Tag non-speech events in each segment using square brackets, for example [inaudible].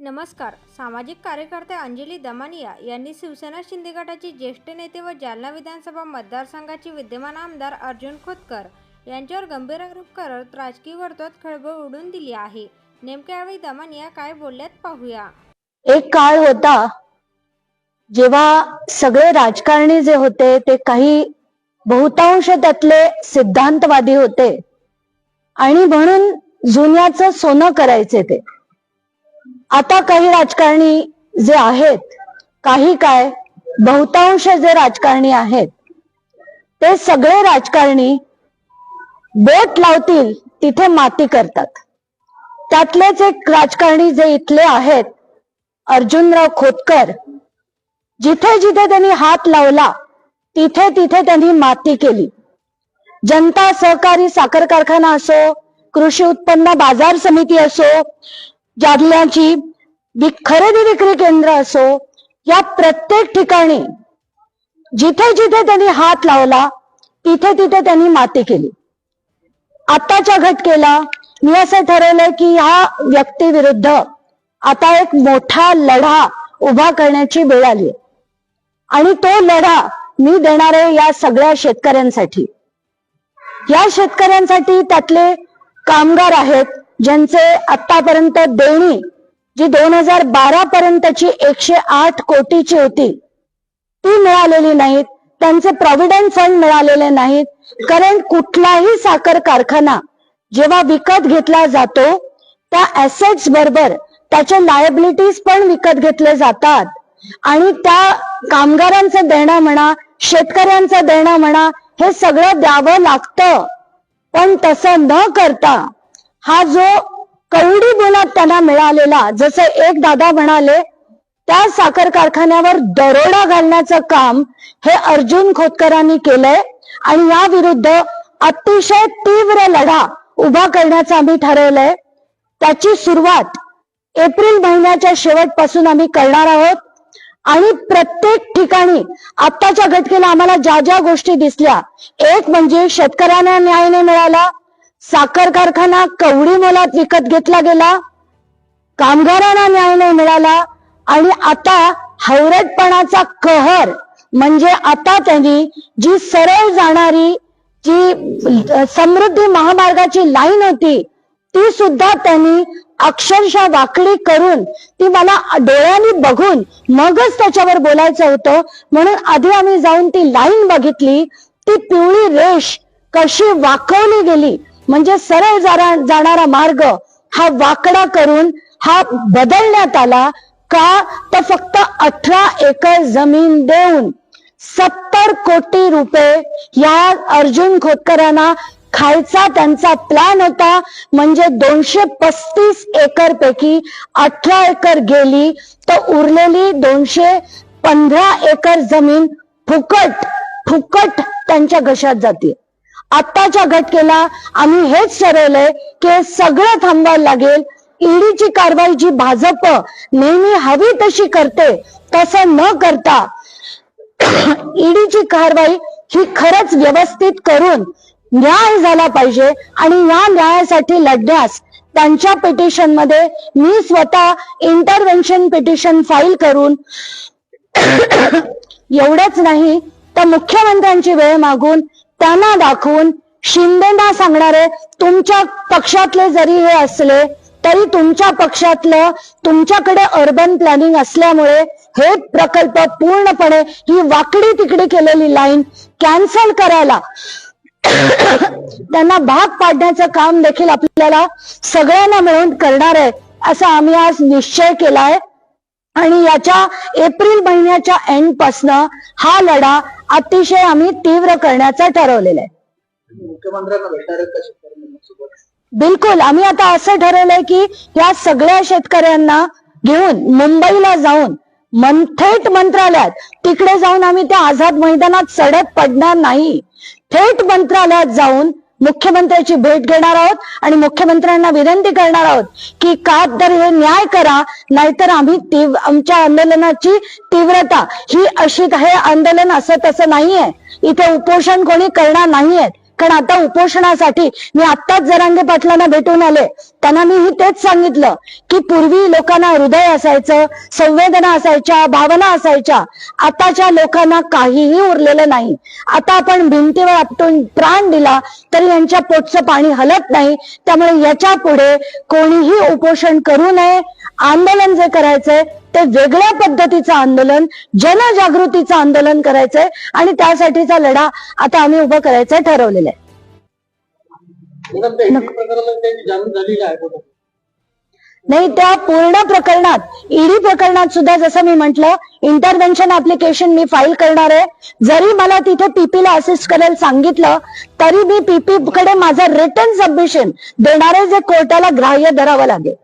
नमस्कार. सामाजिक कार्यकर्ते अंजली दमानिया यांनी शिवसेना शिंदे गटाचे ज्येष्ठ नेते व जालना विधानसभा मतदारसंघाचे विद्यमान आमदार अर्जुन खोतकर यांच्यावर गंभीर आरोप करत राजकीय वर्तुळात खळबळ उडून दिली आहे. नेमक्या यावेळी दमानिया काय बोलल्यात पाहूया. एक काळ होता जेव्हा सगळे राजकारणी जे होते ते काही बहुतांश त्यातले सिद्धांतवादी होते. आणि म्हणून जुन्याचं सोनं करायचे ते. आता काही राजकारणी जे आहेत काही काय बहुतांश जे राजकारणी आहेत ते सगळे राजकारणी बोट लावतील तिथे माती करतात. त्यातलेच एक राजकारणी जे इथले आहेत अर्जुनराव खोतकर जिथे जिथे त्यांनी हात लावला तिथे तिथे त्यांनी माती केली. जनता सहकारी साखर कारखाना असो कृषी उत्पन्न बाजार समिती असो जालन्याची खरेदी विक्री केंद्र असो या प्रत्येक ठिकाणी जिथे जिथे त्यांनी हात लावला तिथे तिथे त्यांनी माती केली. आताच्या घटकेला मी असं ठरवलंय की ह्या व्यक्तीविरुद्ध आता एक मोठा लढा उभा करण्याची वेळ आली आणि तो लढा मी देणार आहे या सगळ्या शेतकऱ्यांसाठी. या शेतकऱ्यांसाठी त्यातले कामगार आहेत ज्यांचे आतापर्यंत देणी जी दोन हजार बारा पर्यंतची एकशे आठ कोटीची होती ती मिळालेली नाहीत. त्यांचे प्रॉव्हिडंट फंड मिळालेले नाहीत. कारण कुठलाही साखर कारखाना जेव्हा विकत घेतला जातो त्या ऍसेट्स बरोबर त्याच्या लायबिलिटीज पण विकत घेतले जातात. आणि त्या कामगारांचं देणं म्हणा शेतकऱ्यांचं देणं म्हणा हे सगळं द्यावं लागतं. पण तसं न करता हा जो कवडी बोलात त्यांना मिळालेला जसे एक दादा म्हणाले त्या साखर कारखान्यावर दरोडा घालण्याचं काम हे अर्जुन खोतकरांनी केलंय आणि या विरुद्ध अतिशय तीव्र लढा उभा करण्याचं आम्ही ठरवलंय. त्याची सुरुवात एप्रिल महिन्याच्या शेवटपासून आम्ही करणार आहोत आणि प्रत्येक ठिकाणी आत्ताच्या घटकेला आम्हाला ज्या ज्या गोष्टी दिसल्या एक म्हणजे शेतकऱ्यांना न्याय नाही मिळाला साखर कारखाना कवडी मोलात विकत घेतला गेला कामगारांना न्याय नाही मिळाला आणि आता हवरटपणाचा कहर म्हणजे आता त्यांनी जी सरळ जाणारी जी समृद्धी महामार्गाची लाईन होती ती सुद्धा त्यांनी अक्षरशः वाकडी करून ती मला डोळ्यांनी बघून मगच त्याच्यावर बोलायचं होतं. म्हणून आधी आम्ही जाऊन ती लाईन बघितली ती पिवळी रेष कशी वाकवली गेली म्हणजे सरळ जाणारा मार्ग हा वाकडा करून हा बदलण्यात आला का तर फक्त अठरा एकर जमीन देऊन सत्तर कोटी रुपये या अर्जुन खोतकरांना खायचा त्यांचा प्लॅन होता. म्हणजे दोनशे पस्तीस एकर पैकी अठरा एकर गेली तर उरलेली दोनशे पंधरा एकर जमीन फुकट फुकट त्यांच्या घशात जाते. आत्ताच्या घटकेला आम्ही हेच ठरवलंय की हे सगळं थांबवायला लागेल. ईडीची कारवाई जी भाजप नेहमी हवी तशी करते तसं न करता ईडीची कारवाई ही खरंच व्यवस्थित करून न्याय झाला पाहिजे आणि या न्यायासाठी लढण्यास त्यांच्या पिटिशनमध्ये मी स्वतः इंटरव्हेन्शन पिटिशन फाईल करून [coughs] एवढंच नाही तर मुख्यमंत्र्यांची वेळ मागून त्यांना दाखवून शिंदेना सांगणारे तुमच्या पक्षातले जरी हे असले तरी तुमच्या पक्षातलं तुमच्याकडे अर्बन प्लॅनिंग असल्यामुळे हे प्रकल्प पूर्णपणे ही वाकडी तिकडी केलेली लाईन कॅन्सल करायला [coughs] त्यांना भाग पाडण्याचं काम देखील आपल्याला सगळ्यांना मिळून करणार आहे असा आम्ही आज निश्चय केलाय. आणि याच्या एप्रिल महिन्याच्या एंड पासन हा लढा अतिशय आम्ही तीव्र करण्याचा ठरवलेला आहे. बिलकुल आम्ही आता असं ठरवलंय की या सगळ्या शेतकऱ्यांना घेऊन मुंबईला जाऊन मन थेट मंत्रालयात तिकडे जाऊन आम्ही त्या आझाद मैदानात सडक पडणार नाही. थेट मंत्रालयात जाऊन मुख्यमंत्र्याची भेट घेणार आहोत आणि मुख्यमंत्र्यांना विनंती करणार आहोत की का तर हे न्याय करा नाहीतर आम्ही तीव्र आमच्या आंदोलनाची तीव्रता ही अशी हे आंदोलन असं तसं नाहीये. इथे उपोषण कोणी करणार नाहीये. कारण आता उपोषणासाठी मी आत्ताच जरांगे पाटलांना भेटून आले. त्यांना मी ही तेच सांगितलं की पूर्वी लोकांना हृदय असायचं संवेदना असायच्या भावना असायच्या. आताच्या लोकांना काहीही उरलेलं नाही. आता आपण भिंतीवर आपटून प्राण दिला तरी यांच्या पोटचं पाणी हलत नाही. त्यामुळे याच्यापुढे कोणीही उपोषण करू नये. आंदोलन जे करायचंय ते वेगळ्या पद्धतीचं आंदोलन जनजागृतीचं आंदोलन करायचंय आणि त्यासाठीचा लढा आता आम्ही उभं करायचं ठरवलेलं आहे? नाही त्या पूर्ण प्रकरणात ईडी प्रकरणात सुद्धा जसं मी म्हंटल इंटरव्हेन्शन ऍप्लिकेशन मी फाईल करणार आहे. जरी मला तिथे पीपीला असिस्ट करायला सांगितलं तरी मी पीपी कडे माझं रिटर्न सबमिशन देणारे जे कोर्टाला ग्राह्य धरावं लागेल.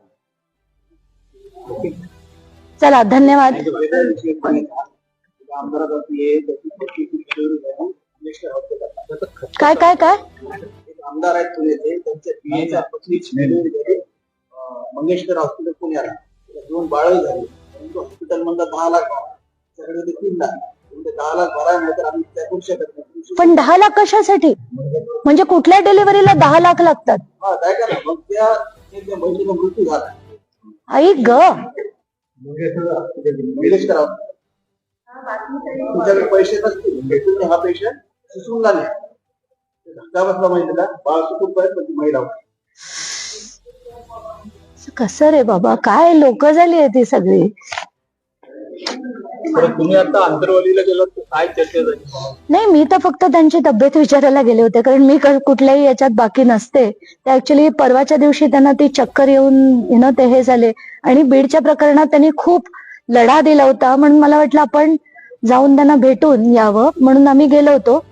त्याचं खर्च काय काय काय? आमदार आहेत पुण्याचे त्यांच्या झाली अं, मंगेशकर हॉस्पिटल पुण्याला. दोन बाळ झाली. हॉस्पिटल मधला दहा लाख भरा त्याच्याकडे तीन लाख. पण ते दहा लाख भरायला नाही तर आम्ही त्या करू शकत नाही. पण दहा लाख कशासाठी? म्हणजे कुठल्या डिलिव्हरीला दहा लाख लागतात? हा काय का ना मग त्या त्या महिलेचा मृत्यू झाला. आई ग. मंगेशकर हॉस्पिटल तुमच्याकडे पैसे नसतील तुम्ही हा पैसे. सुसूनला नाही धक्का बसला महिलेला. बाळ सुटून पर्यंत पण ती महिला होती. कसं रे बाबा? काय लोक झाली आहे ती सगळी? बरं तुम्ही आता आंतरवालीला गेलात तर काय चर्चा झाली? नाही मी तर फक्त त्यांची तब्येत विचारायला गेले होते कारण मी क- कुठल्याही याच्यात बाकी नसते. ते ऍक्च्युली परवाच्या दिवशी त्यांना ती चक्कर येऊन न ते हे झाले. आणि बीडच्या प्रकरणात त्यांनी खूप लढा दिला होता. म्हणून मला वाटलं आपण जाऊन त्यांना भेटून यावं. म्हणून आम्ही गेलो होतो.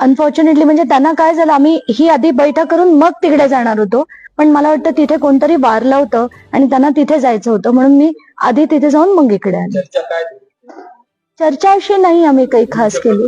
अनफॉर्च्युनेटली म्हणजे त्यांना काय झालं आम्ही ही आधी बैठक करून मग तिकडे जाणार होतो. पण मला वाटतं तिथे कोणतरी वारलं होतं आणि त्यांना तिथे जायचं होतं. म्हणून मी आधी तिथे जाऊन मग इकडे आले. चर्चा काय? चर्चा अशी नाही आम्ही काही खास केली.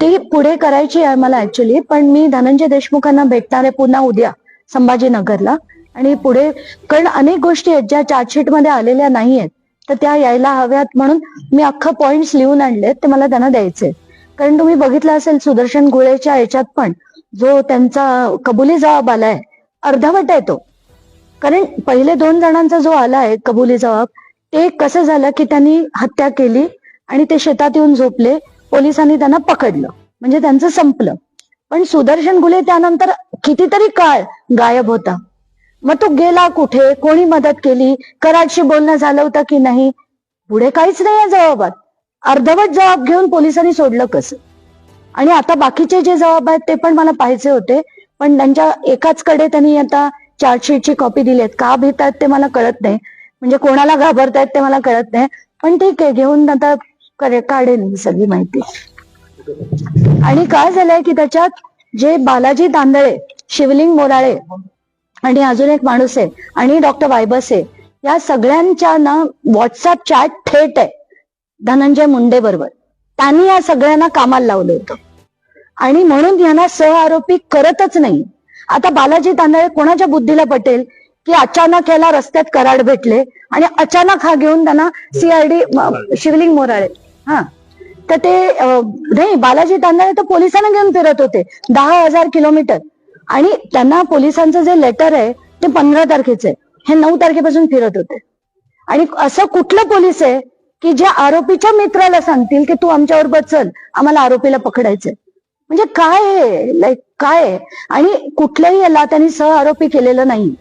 ती पुढे करायची आहे मला ऍक्च्युली पण मी धनंजय देशमुखांना भेटणार आहे पुन्हा उद्या संभाजीनगरला. आणि पुढे कारण अनेक गोष्टी आहेत ज्या चार्जशीटमध्ये आलेल्या नाही आहेत. तर त्या यायला हव्यात म्हणून मी अख्खा पॉइंट लिहून आणलेत ते मला त्यांना द्यायचे कारण तुम्ही बघितलं असेल सुदर्शन गुळेच्या याच्यात पण जो त्यांचा कबुली जबाब आलाय अर्धवट आहे तो. कारण पहिले दोन जणांचा जो आलाय कबुली जबाब ते कसं झालं की त्यांनी हत्या केली आणि ते शेतात येऊन झोपले. पोलिसांनी त्यांना पकडलं. म्हणजे त्यांचं संपलं. पण सुदर्शन गुले त्यानंतर कितीतरी काळ गायब होता. मग तो गेला कुठे? कोणी मदत केली? कराडशी बोलणं झालं होतं की नाही? पुढे काहीच नाही या जबाबात. अर्धवट जबाब घेऊन पोलिसांनी सोडलं कसं? आणि आता बाकीचे जे जबाब आहेत ते पण मला पाहिजे होते. पण त्यांच्या एकाच कडे त्यांनी आता चार्जशीटची कॉपी दिली आहेत. का भीत आहेत ते मला कळत नाही. म्हणजे कोणाला घाबरतायत ते मला कळत नाही. पण ठीक आहे घेऊन आता करे- काढेन मी सगळी माहिती. आणि काय झालंय की त्याच्यात जे बालाजी तांदळे शिवलिंग मोराळे आणि अजून एक माणूस आहे आणि डॉक्टर वायबस आहे या सगळ्यांच्या ना व्हॉट्सअप चॅट थेट आहे धनंजय मुंडे बरोबर. त्यांनी या सगळ्यांना कामाला लावलं होतं. आणि म्हणून यांना सह आरोपी करतच नाही. आता बालाजी तांदळे कोणाच्या बुद्धीला पटेल की अचानक याला रस्त्यात कराड भेटले आणि अचानक हा घेऊन त्यांना सीआयडी शिवलिंग मोराळे. हा. तर ते नाही बालाजी तांदळे तर पोलिसांना घेऊन फिरत होते. दहा हजार किलोमीटर. आणि त्यांना पोलिसांचं जे लेटर आहे ते पंधरा तारखेचं. आहे हे नऊ तारखेपासून फिरत होते. आणि असं कुठलं पोलीस आहे की जे आरोपीच्या मित्राला सांगतील की तू आमच्यावर चल आम्हाला आरोपीला पकडायचंय. म्हणजे काय आहे? लाईक काय आहे? आणि कुठल्याही याला त्यांनी सह आरोपी केलेलं नाही.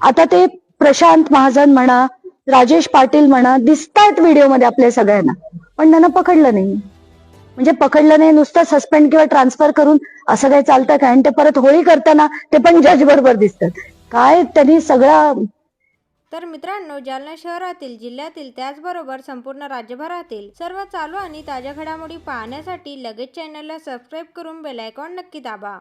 आता ते प्रशांत महाजन म्हणा राजेश पाटील म्हणा दिसतायत व्हिडिओमध्ये आपल्या सगळ्यांना. पण त्यांना पकडलं नाही. म्हणजे पकडलं नाही नुसतं सस्पेंड किंवा ट्रान्सफर करून असं काही चालतं काय आणि ते परत होळी करताना ते पण जज बरोबर दिसतात. काय त्यांनी सगळा तर मित्रांनो जालना शहरातील जिल्ह्यातील त्याचबरोबर संपूर्ण राज्यभरातील सर्व चालू आणि ताज्या घडामोडी पाहण्यासाठी लगेच चॅनलला सबस्क्राईब करून बेल आयकॉन नक्की दाबा.